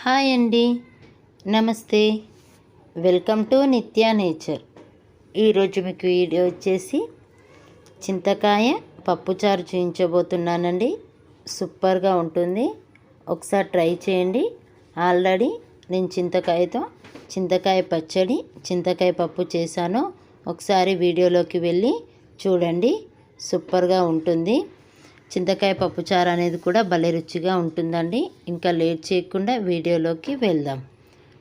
Hi అండి. నమస్తే. Welcome to Nithya nature. ఈరోజు మీకు వీడియో వచ్చేసి చింతకాయ పప్పుచారు చూపించబోతున్నానండి సూపర్గా ఉంటుంది. ఒకసారి ట్రై చేయండి. ఆల్రెడీ నేను చింతకాయతో చింతకాయ పచ్చడి చింతకాయ పప్పు చేశాను. ఒకసారి వీడియోలోకి వెళ్ళి చూడండి. సూపర్గా ఉంటుంది. చింతకాయ పప్పుచారు అనేది కూడా భలే రుచిగా ఉంటుందండి. ఇంకా లేట్ చేయకుండా వీడియోలోకి వెళ్దాం.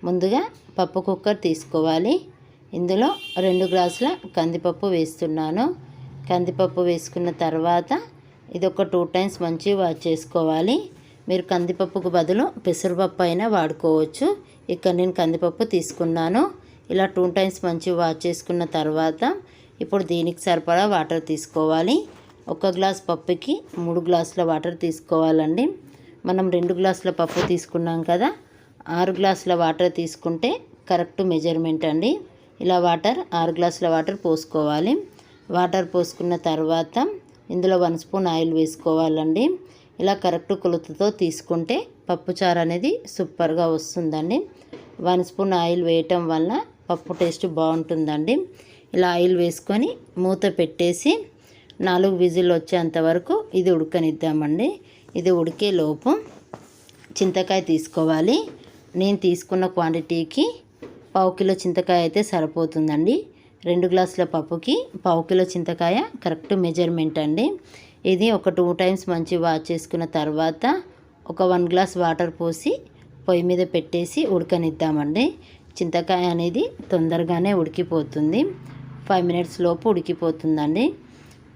ముందుగా పప్పు కుక్కర్ తీసుకోవాలి. ఇందులో రెండు గ్లాసుల కందిపప్పు వేస్తున్నాను. కందిపప్పు వేసుకున్న తర్వాత ఇది ఒక టూ టైమ్స్ మంచి వాష్ చేసుకోవాలి. మీరు కందిపప్పుకు బదులు పెసరపప్పు అయినా వాడుకోవచ్చు. ఇక్కడ నేను కందిపప్పు తీసుకున్నాను. ఇలా టూ టైమ్స్ మంచి వాష్ చేసుకున్న తర్వాత ఇప్పుడు దీనికి సరిపడా వాటర్ తీసుకోవాలి. ఒక గ్లాస్ పప్పుకి మూడు గ్లాసుల వాటర్ తీసుకోవాలండి. మనం రెండు గ్లాసుల పప్పు తీసుకున్నాం కదా ఆరు గ్లాసుల వాటర్ తీసుకుంటే కరెక్ట్ మెజర్మెంట్ అండి. ఇలా వాటర్ ఆరు గ్లాసుల వాటర్ పోసుకోవాలి. వాటర్ పోసుకున్న తర్వాత ఇందులో వన్ స్పూన్ ఆయిల్ వేసుకోవాలండి. ఇలా కరెక్ట్ కొలతతో తీసుకుంటే పప్పుచారు అనేది సూపర్గా వస్తుందండి. వన్ స్పూన్ ఆయిల్ వేయటం వల్ల పప్పు టేస్ట్ బాగుంటుందండి. ఇలా ఆయిల్ వేసుకొని మూత పెట్టేసి నాలుగు విజిల్ వచ్చేంత వరకు ఇది ఉడకనిద్దామండి. ఇది ఉడికే లోపు చింతకాయ తీసుకోవాలి. నేను తీసుకున్న క్వాంటిటీకి పావు కిలో చింతకాయ అయితే సరిపోతుందండి. రెండు గ్లాసుల పప్పుకి పావు కిలో చింతకాయ కరెక్ట్ మెజర్మెంట్ అండి. ఇది ఒక టూ టైమ్స్ మంచి వాష్ చేసుకున్న తర్వాత ఒక వన్ గ్లాస్ వాటర్ పోసి పొయ్యి మీద పెట్టేసి ఉడకనిద్దామండి. చింతకాయ అనేది తొందరగానే ఉడికిపోతుంది. ఫైవ్ మినిట్స్ లోపు ఉడికిపోతుందండి.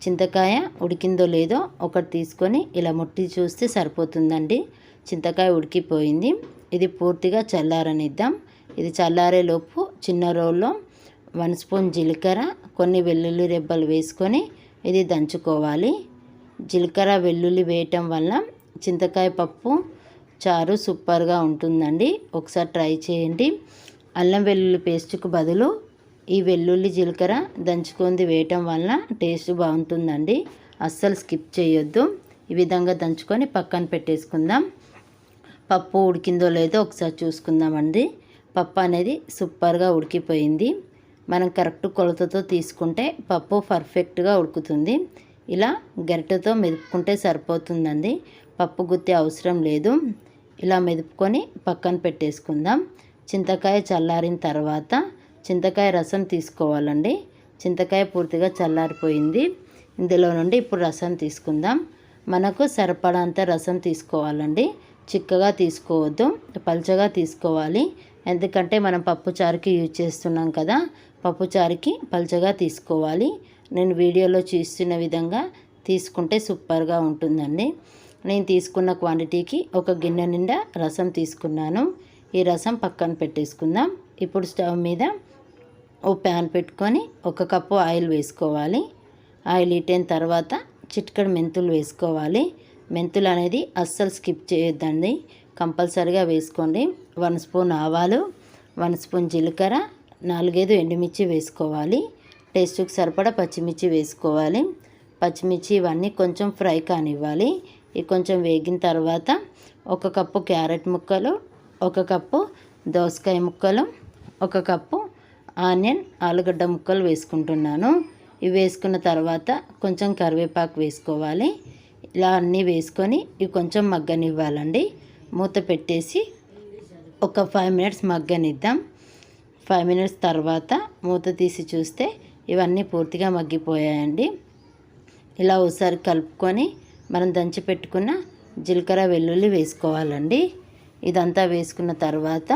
చింతకాయ ఉడికిందో లేదో ఒకటి తీసుకొని ఇలా ముట్టి చూస్తే సరిపోతుందండి. చింతకాయ ఉడికిపోయింది. ఇది పూర్తిగా చల్లారనిద్దాం. ఇది చల్లారేలోపు చిన్న రోల్లో వన్ స్పూన్ జీలకర్ర కొన్ని వెల్లుల్లి రెబ్బలు వేసుకొని ఇది దంచుకోవాలి. జీలకర్ర వెల్లుల్లి వేయటం వల్ల చింతకాయ పప్పు చారు సూపర్గా ఉంటుందండి. ఒకసారి ట్రై చేయండి. అల్లం వెల్లుల్లి పేస్ట్కు బదులు ఈ వెల్లుల్లి జీలకర్ర దంచుకుంది వేయటం వలన టేస్ట్ బాగుంటుందండి. అస్సలు స్కిప్ చేయొద్దు. ఈ విధంగా దంచుకొని పక్కన పెట్టేసుకుందాం. పప్పు ఉడికిందో లేదో ఒకసారి చూసుకుందామండి. పప్పు అనేది సూపర్గా ఉడికిపోయింది. మనం కరెక్ట్ కొలతతో తీసుకుంటే పప్పు పర్ఫెక్ట్గా ఉడుకుతుంది. ఇలా గరిటెతో మెదుపుకుంటే సరిపోతుందండి. పప్పు గుత్తి అవసరం లేదు. ఇలా మెదుపుకొని పక్కన పెట్టేసుకుందాం. చింతకాయ చల్లారిన తర్వాత చింతకాయ రసం తీసుకోవాలండి. చింతకాయ పూర్తిగా చల్లారిపోయింది. ఇందులో నుండి ఇప్పుడు రసం తీసుకుందాం. మనకు సరిపడంత రసం తీసుకోవాలండి. చిక్కగా తీసుకోవద్దు. పల్చగా తీసుకోవాలి. ఎందుకంటే మనం పప్పుచారుకి యూజ్ చేస్తున్నాం కదా. పప్పుచారుకి పల్చగా తీసుకోవాలి. నేను వీడియోలో చూస్తున్న విధంగా తీసుకుంటే సూపర్గా ఉంటుందండి. నేను తీసుకున్న క్వాంటిటీకి ఒక గిన్నె నిండా రసం తీసుకున్నాను. ఈ రసం పక్కన పెట్టేసుకుందాం. ఇప్పుడు స్టవ్ మీద ఓ ప్యాన్ పెట్టుకొని ఒక కప్పు ఆయిల్ వేసుకోవాలి. ఆయిల్ ఇట్టిన తర్వాత చిటికడు మెంతులు వేసుకోవాలి. మెంతులు అనేది అస్సలు స్కిప్ చేయొద్దండి. కంపల్సరిగా వేసుకోండి. వన్ స్పూన్ ఆవాలు వన్ స్పూన్ జీలకర్ర నాలుగైదు ఎండుమిర్చి వేసుకోవాలి. టేస్ట్కి సరిపడా పచ్చిమిర్చి వేసుకోవాలి. పచ్చిమిర్చి ఇవన్నీ కొంచెం ఫ్రై కానివ్వాలి. ఇవి కొంచెం వేగిన తర్వాత ఒక కప్పు క్యారెట్ ముక్కలు ఒక కప్పు దోసకాయ ముక్కలు ఒక కప్పు ఆనియన్ ఆలుగడ్డ ముక్కలు వేసుకుంటున్నాను. ఇవి వేసుకున్న తర్వాత కొంచెం కరివేపాకు వేసుకోవాలి. ఇలా అన్నీ వేసుకొని ఇవి కొంచెం మగ్గనివ్వాలండి. మూత పెట్టేసి ఒక ఫైవ్ మినిట్స్ మగ్గనిద్దాం. ఫైవ్ మినిట్స్ తర్వాత మూత తీసి చూస్తే ఇవన్నీ పూర్తిగా మగ్గిపోయాయండి. ఇలా ఒకసారి కలుపుకొని మనం దంచి పెట్టుకున్న జీలకర్ర వెల్లుల్లి వేసుకోవాలండి. ఇదంతా వేసుకున్న తర్వాత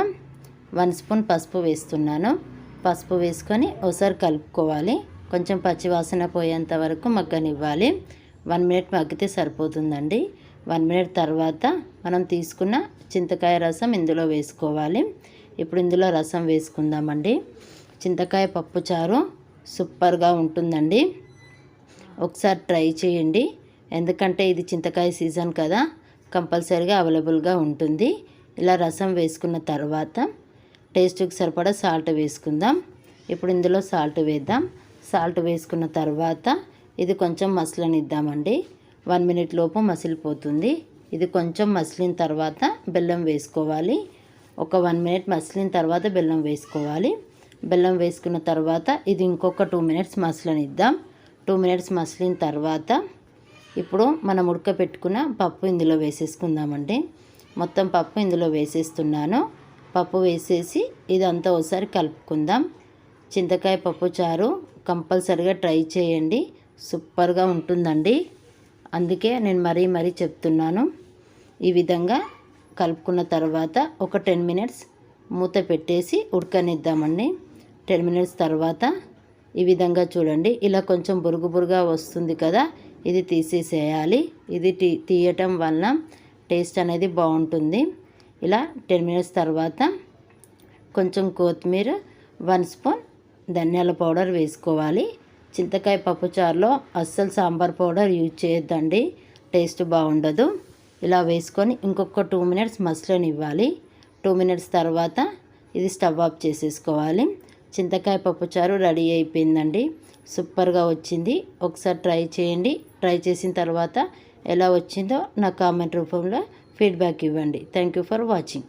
వన్ స్పూన్ పసుపు వేస్తున్నాను. పసుపు వేసుకొని ఒకసారి కలుపుకోవాలి. కొంచెం పచ్చివాసన పోయేంత వరకు మగ్గనివ్వాలి. వన్ మినిట్ మగ్గితే సరిపోతుందండి. వన్ మినిట్ తర్వాత మనం తీసుకున్న చింతకాయ రసం ఇందులో వేసుకోవాలి. ఇప్పుడు ఇందులో రసం వేసుకుందామండి. చింతకాయ పప్పు చారు సూపర్గా ఉంటుందండి. ఒకసారి ట్రై చేయండి. ఎందుకంటే ఇది చింతకాయ సీజన్ కదా. కంపల్సరీగా అవైలబుల్గా ఉంటుంది. ఇలా రసం వేసుకున్న తర్వాత టేస్ట్కి సరిపడా సాల్ట్ వేసుకుందాం. ఇప్పుడు ఇందులో సాల్ట్ వేద్దాం. సాల్ట్ వేసుకున్న తర్వాత ఇది కొంచెం మసలనిద్దామండి. వన్ మినిట్ లోపు మసిలిపోతుంది. ఇది కొంచెం మసిలిన తర్వాత బెల్లం వేసుకోవాలి. ఒక వన్ మినిట్ మసిలిన తర్వాత బెల్లం వేసుకోవాలి. బెల్లం వేసుకున్న తర్వాత ఇది ఇంకొక టూ మినిట్స్ మసలనిద్దాం. టూ మినిట్స్ మసిలిన తర్వాత ఇప్పుడు మనం ఉడకపెట్టుకున్న పప్పు ఇందులో వేసేసుకుందామండి. మొత్తం పప్పు ఇందులో వేసేస్తున్నాను. పప్పు వేసేసి ఇదంతా ఒకసారి కలుపుకుందాం. చింతకాయ పప్పు చారు కంపల్సరిగా ట్రై చేయండి. సూపర్గా ఉంటుందండి. అందుకే నేను మరీ మరీ చెప్తున్నాను. ఈ విధంగా కలుపుకున్న తర్వాత ఒక టెన్ మినిట్స్ మూత పెట్టేసి ఉడకనిద్దామండి. టెన్ మినిట్స్ తర్వాత ఈ విధంగా చూడండి. ఇలా కొంచెం బురుగు బురుగా వస్తుంది కదా ఇది తీసేసేయాలి. ఇది తీ తీయటం వలన టేస్ట్ అనేది బాగుంటుంది. ఇలా టెన్ మినిట్స్ తర్వాత కొంచెం కొత్తిమీర వన్ స్పూన్ ధనియాల పౌడర్ వేసుకోవాలి. చింతకాయ పప్పుచారులో అస్సలు సాంబార్ పౌడర్ యూజ్ చేయొద్దండి టేస్ట్ బాగుండదు. ఇలా వేసుకొని ఇంకొక టూ మినిట్స్ మసలనివ్వాలి. టూ మినిట్స్ తర్వాత ఇది స్టవ్ ఆఫ్ చేసేసుకోవాలి. చింతకాయ పప్పుచారు రెడీ అయిపోయిందండి సూపర్గా వచ్చింది. ఒకసారి ట్రై చేయండి. ట్రై చేసిన తర్వాత ఎలా వచ్చిందో నా కామెంట్ రూపంలో ఫీడ్బ్యాక్ ఇవ్వండి. Thank you for watching